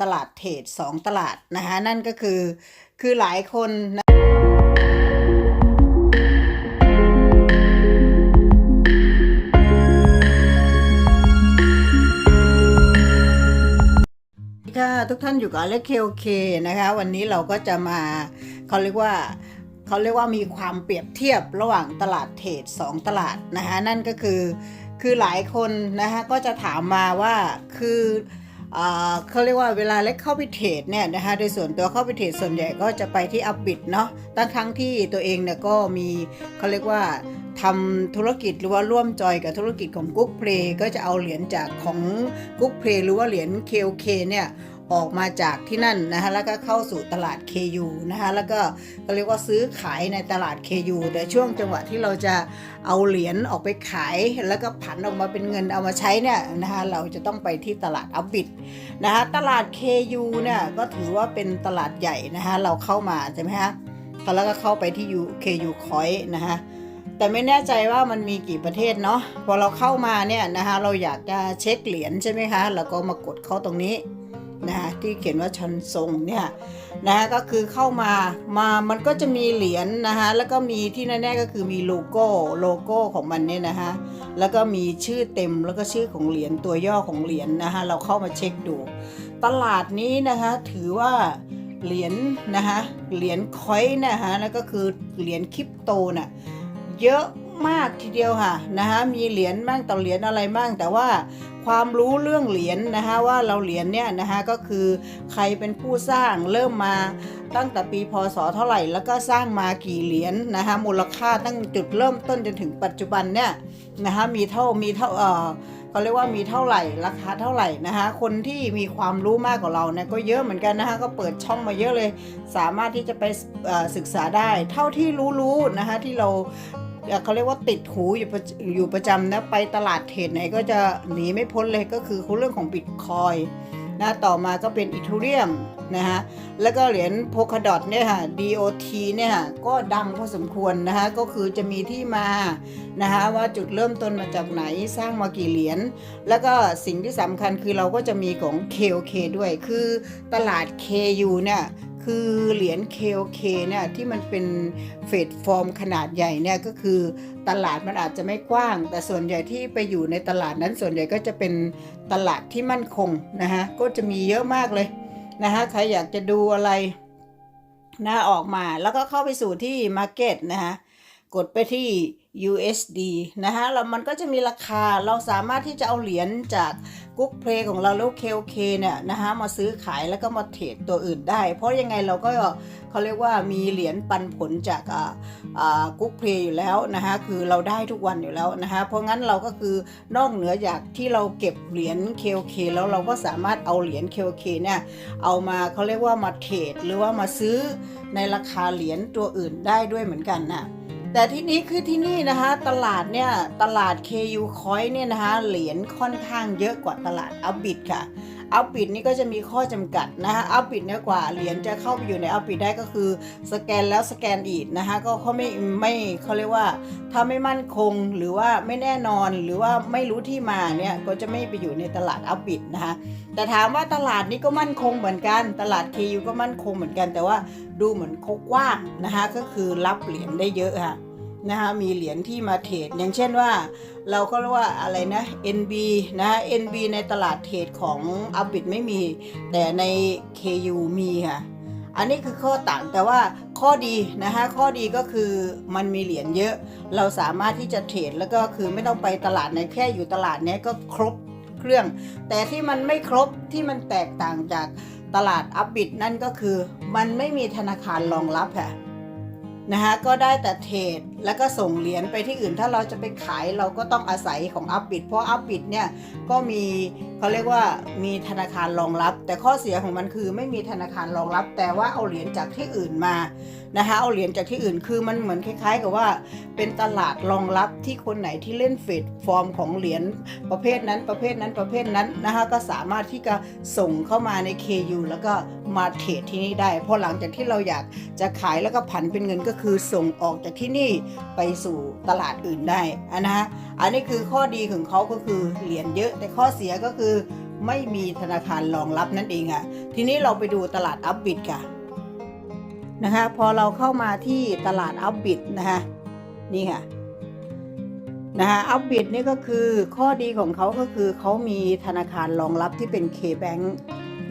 ตลาดเทรดสองตลาดนะคะ นั่นก็คือคือหลายคนนะค่ะทุกท่านอยู่กับเล็กเคโอเคนะคะ วันนี้เราก็จะมาเขาเรียกว่าเขาเรียกว่ามีความเปรียบเทียบระหว่างตลาดเทรดสองตลาดนะคะ นั่นก็คือคือหลายคนนะคะก็จะถามมาว่าคือ เขาเรียกว่าเวลาเล็กเข้าไปเทรดเนี่ยนะคะโดยส่วนตัวเข้าไปเทรดส่วนใหญ่ก็จะไปที่อัพบิดเนาะตั้งครั้งที่ตัวเองเนี่ยก็มีเขาเรียกว่าทำธุรกิจหรือว่าร่วมจอยกับธุรกิจของกุ๊กเพลก็จะเอาเหรียญจากของกุ๊กเพลหรือว่าเหรียญเคเคเนี่ย ออกมาจากที่นั่นนะคะแล้วก็เข้าสู่ตลาด KU นะคะแล้วก็เขาเรียกว่าซื้อขายในตลาด KU แต่ช่วงจังหวะที่เราจะเอาเหรียญออกไปขาย แล้วก็ผันออกมาเป็นเงินเอามาใช้เนี่ยนะคะเราจะต้องไปที่ตลาดอัพบิดนะคะตลาด KU เนี่ยก็ถือว่าเป็นตลาดใหญ่นะคะเราเข้ามาใช่ไหมคะแล้วก็เข้าไปที่ U KU Coin นะคะแต่ไม่แน่ใจว่ามันมีกี่ประเทศเนาะพอเราเข้ามาเนี่ยนะคะเราอยากจะเช็คเหรียญใช่ไหมคะ แล้วก็มากดเข้าตรงนี้ ที่เขียนว่าชันทรงเนี่ยนะคะก็คือเข้ามามามันก็จะมีเหรียญนะคะแล้วก็มีที่แน่ๆก็คือมีโลโก้โลโก้ของมันเนี่ยนะคะแล้วก็มีชื่อเต็มแล้วก็ชื่อของเหรียญตัวย่อของเหรียญนะคะเราเข้ามาเช็คดู ตลาดนี้นะคะถือว่าเหรียญนะคะเหรียญคอยน์นะคะแล้วก็คือเหรียญคริปโตน่ะเยอะ มากทีเดียวค่ะนะคะมีเหรียญบ้างต่อเหรียญอะไรบ้างแต่ว่าความรู้เรื่องเหรียญนะคะว่าเราเหรียญเนี่ยนะคะก็คือใครเป็นผู้สร้างเริ่มมาตั้งแต่ปีพศเท่าไหร่ แล้วก็สร้างมากี่เหรียญนะคะมูลค่าตั้งจุดเริ่มต้นจนถึงปัจจุบันเนี่ยนะคะมีเท่ามีเท่าเออเขาเรียกว่ามีเท่าไหร่ราคาเท่าไหร่นะคะคนที่มีความรู้มากกว่าเราเนี่ยก็เยอะเหมือนกันนะคะก็เปิดช่องมาเยอะเลย สามารถที่จะไปศึกษาได้ เท่าที่รู้ๆนะคะที่เรา เอ่อเขาเรียกว่าติดหูอยู่ประอยู่ประจำนะไปตลาดเทรดไหนก็จะหนีไม่พ้นเลยก็คือเรื่องของบิตคอยนะต่อมาก็เป็นอีทูเรียมนะคะแล้วก็เหรียญโพคาดอทเนี่ยค่ะ DOT เนี่ยค่ะก็ดังพอสมควรนะคะก็คือจะมีที่มานะคะว่าจุดเริ่มต้นมาจากไหนสร้างมากี่เหรียญแล้วก็สิ่งที่สำคัญคือเราก็จะมีของ KOK ด้วยคือตลาด KU เนี่ย คือเหรียญ KOK เนี่ยที่มันเป็นเฟดฟอร์มขนาดใหญ่เนี่ยก็คือตลาดมันอาจจะไม่กว้าง แต่ส่วนใหญ่ที่ไปอยู่ในตลาดนั้นส่วนใหญ่ก็จะเป็นตลาดที่มั่นคงนะคะก็จะมีเยอะมากเลยนะคะใครอยากจะดูอะไรนะออกมาแล้วก็เข้าไปสู่ที่มาเก็ตนะคะ กดไปที่ USD นะคะแล้วมันก็จะมีราคาเราสามารถที่จะเอาเหรียญจากกุ๊กเพลของเราแล้ว KOK เนี่ยนะคะมาซื้อขายแล้วก็มาเทรดตัวอื่นได้ เพราะยังไงเราก็เขาเรียกว่ามีเหรียญปันผลจากอ่ากุ๊กเพลอยู่แล้วนะคะคือเราได้ทุกวันอยู่แล้วนะคะเพราะงั้นเราก็คือนอกเหนือจากที่เราเก็บเหรียญ KOK แล้วเราก็สามารถเอาเหรียญ KOK เนี่ยเอามาเขาเรียกว่ามาเทรดหรือว่ามาซื้อในราคาเหรียญตัวอื่นได้ด้วยเหมือนกันน่ะ แต่ที่นี้คือที่นี่นะคะตลาดเนี่ยตลาด KU Coin เนี่ยนะคะเหรียญค่อนข้างเยอะกว่าตลาดอัพบิดค่ะอัพบิดนี่ก็จะมีข้อจำกัดนะคะอัพบิดเนี่ยกว่าเหรียญจะเข้าไปอยู่ในอัพบิดได้ก็คือสแกนแล้วสแกนอีกนะคะก็เขาไม่ไม่เขาเรียกว่า ถ้าไม่มั่นคงหรือว่าไม่แน่นอนหรือว่าไม่รู้ที่มาเนี่ยก็จะไม่ไปอยู่ในตลาดอัพบิดนะคะแต่ถามว่าตลาดนี้ก็มั่นคงเหมือนกัน ตลาด KU ก็มั่นคงเหมือนกัน แต่ว่าดูเหมือนเขากว้างนะคะก็คือรับเหรียญได้เยอะค่ะ นะคะมีเหรียญที่มาเทรดอย่างเช่นว่า เราก็เรียกว่าอะไรนะ NB นะ NB ในตลาดเทรดของอัพบิ t ไม่มี แต่ใน KU มีค่ะอันนี้คือข้อต่างแต่ว่าข้อดีนะคะข้อดีก็คือมันมีเหรียญเยอะ เราสามารถที่จะเทรดแล้วก็คือไม่ต้องไปตลาดไหนแค่อยู่ตลาดนี้ก็ครบเครื่อง แต่ที่มันไม่ครบที่มันแตกต่างจากตลาดอัพบิ t นั่นก็คือ มันไม่มีธนาคารรองรับค่ะ นะคะก็ได้แต่เทรดแล้วก็ส่งเหรียญไปที่อื่น ถ้าเราจะไปขายเราก็ต้องอาศัยของอัพบิ t เพราะอัพบิ t เนี่ยก็มีเขาเรียกว่ามีธนาคารรองรับ แต่ข้อเสียของมันคือไม่มีธนาคารรองรับ แต่ว่าเอาเหรียญจากที่อื่นมานะคะเอาเหรียญจากที่อื่นคือมันเหมือนคล้ายๆ กับว่า เป็นตลาดรองรับที่คนไหนที่เล่นเฟดฟอร์มของเหรียญประเภทนั้นประเภทนั้นประเภทนั้นนะคะก็สามารถที่จะส่งเข้ามาใน KU แล้วก็ มาเทรดที่นี่ได้ เพราะหลังจากที่เราอยากจะขายแล้วก็ผันเป็นเงินก็คือส่งออกจากที่นี่ไปสู่ตลาดอื่นได้อะนะฮะอันนี้คือข้อดีของเขาก็คือเหรียญเยอะ แต่ข้อเสียก็คือไม่มีธนาคารรองรับนั่นเองค่ะทีนี้เราไปดูตลาดอัพบิดค่ะนะคะพอเราเข้ามาที่ตลาดอัพบิดนะคะนี่ค่ะนะคะอัพบิดนี่ก็คือข้อดีของเขาก็คือเขามีธนาคารรองรับที่เป็น K-Bank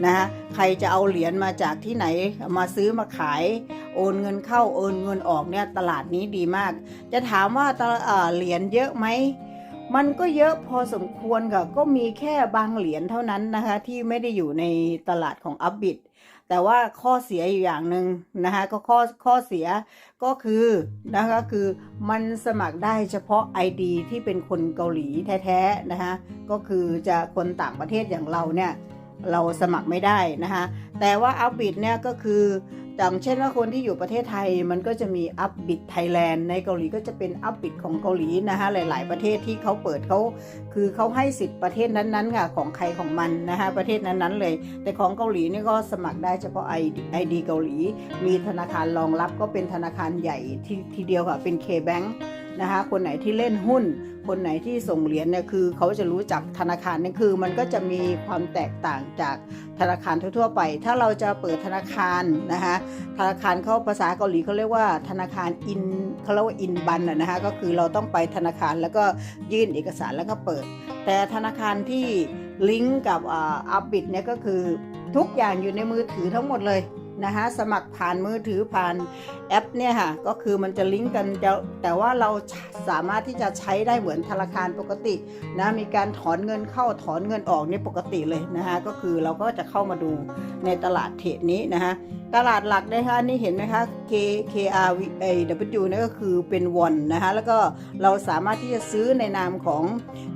นะคะใครจะเอาเหรียญมาจากที่ไหนมาซื้อมาขายโอนเงินเข้าโอนเงินออกเนี่ยตลาดนี้ดีมาก จะถามว่าเอ่อเหรียญเยอะไหมมันก็เยอะพอสมควรค่ะ ก็มีแค่บางเหรียญเท่านั้นนะคะ ที่ไม่ได้อยู่ในตลาดของอัพบิดแต่ว่าข้อเสียอยู่อย่างหนึ่งนะคะก็ข้อข้อเสียก็คือนะคะคือมันสมัครได้เฉพาะ ID ที่เป็นคนเกาหลีแท้ๆนะคะก็คือจะคนต่างประเทศอย่างเราเนี่ย เราสมัครไม่ได้นะคะ แต่ว่าอัพบิดเนี่ยก็คืออย่างเช่นว่าคนที่อยู่ประเทศไทยมันก็จะมีอัพบิดไทยแลนด์ในเกาหลีก็จะเป็นอัพบิดของเกาหลีนะคะหลาย ๆ ประเทศที่เขาเปิดเขาคือเขาให้สิทธิ์ประเทศนั้นๆค่ะของใครของมันนะคะประเทศนั้นๆเลย แต่ของเกาหลีนี่ก็สมัครได้เฉพาะ ID, ID เกาหลี มีธนาคารรองรับก็เป็นธนาคารใหญ่ที่ทีเดียวค่ะเป็น K-Bank นะคะคนไหนที่เล่นหุ้น คนไหนที่ส่งเหรียญเนี่ยคือเขาจะรู้จักธนาคารนี่คือ มันก็จะมีความแตกต่างจากธนาคารทั่วๆไป ถ้าเราจะเปิดธนาคารนะคะธนาคารเขาภาษาเกาหลีเขาเรียกว่าธนาคารอินเขาเรียกว่าอินบันนะนะคะก็คือเราต้องไปธนาคารแล้วก็ยื่นเอกสารแล้วก็เปิด แต่ธนาคารที่ลิงก์กับอัพบิดเนี่ยก็คือทุกอย่างอยู่ในมือถือทั้งหมดเลย นะคะสมัครผ่านมือถือผ่านแอปเนี่ยค่ะก็คือมันจะลิงก์กันแต่แต่ว่าเราสามารถที่จะใช้ได้เหมือนธนาคารปกตินะมีการถอนเงินเข้าถอนเงินออกนี่ปกติเลยนะคะก็คือเราก็จะเข้ามาดูในตลาดเทรดนี้นะคะตลาดหลักนะคะ นี่เห็นไหมคะ K K R W นี่นก็คือเป็นวอนนะคะ แล้วก็เราสามารถที่จะซื้อในนามของ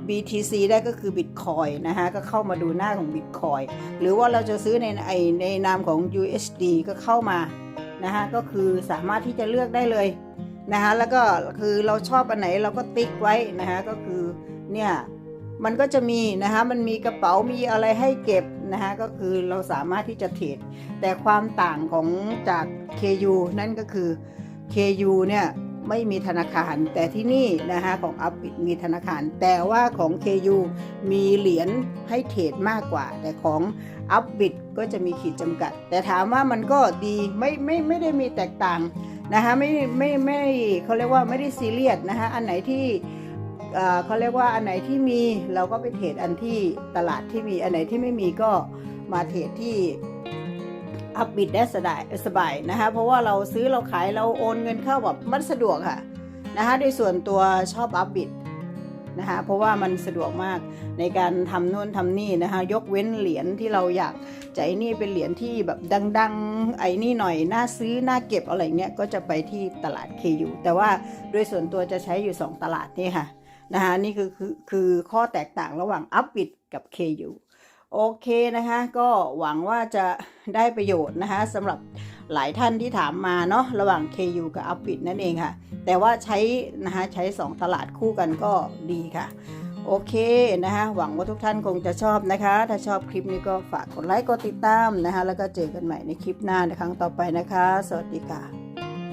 BTC ได้ก็คือ Bitcoin นะคะก็เข้ามาดูหน้าของ Bitcoin หรือว่าเราจะซื้อในไอในนามของ USD ก็เข้ามานะคะก็คือสามารถที่จะเลือกได้เลยนะคะแล้วก็คือเราชอบอันไหนเราก็ติ๊กไว้นะคะก็คือเนี่ยมันก็จะมีนะคะมันมีกระเป๋ามีอะไรให้เก็บ นะคะก็คือเราสามารถที่จะเทรดแต่ความต่างของจาก KU นั่นก็คือ KU เนี่ยไม่มีธนาคาร แต่ที่นี่นะคะของอัพบิ t มีธนาคาร แต่ว่าของ KU มีเหรียญให้เทรดมากกว่า แต่ของอัพบิ t ก็จะมีขีดจำกัด แต่ถามว่ามันก็ดีไม่ไม่ไม่ได้มีแตกต่างนะคะไม่ไม่ไม่เขาเรียกว่าไม่ได้ซีเรียสนะคะอันไหนที่ เขาเรียกว่าอันไหนที่มีเราก็ไปเทรดอันที่ตลาดที่มีอันไหนที่ไม่มีก็มาเทรดที่อัพบิดได้สบายสบายนะคะเพราะว่าเราซื้อเราขายเราโอนเงินเข้าแบบมันสะดวกค่ะนะคะโดยส่วนตัวชอบอัพบิดนะคะเพราะว่ามันสะดวกมากในการทำนู่นทำนี่นะคะยกเว้นเหรียญที่เราอยากใจนี่เป็นเหรียญที่แบบดัง ๆ ไอ้นี่หน่อยน่าซื้อน่าเก็บอะไรเงี้ยก็จะไปที่ตลาด KU แต่ว่าโดยส่วนตัวจะใช้อยู่ 2 ตลาดนี่ค่ะ นะคะนี่คือคือคือข้อแตกต่างระหว่างอัพบิดกับ KU โอเคนะคะก็หวังว่าจะได้ประโยชน์นะคะสำหรับหลายท่านที่ถามมาเนาะระหว่าง KU กับ u p b i t นั่นเองค่ะ แต่ว่าใช้นะคะใช้ 2 ตลาดคู่กันก็ดีค่ะ โอเคนะคะหวังว่าทุกท่านคงจะชอบนะคะ ถ้าชอบคลิปนี้ก็ฝากกดไลค์กดติดตามนะคะแล้วก็เจอกันใหม่ในคลิปหน้าในครั้งต่อไปนะคะ สวัสดีค่ะ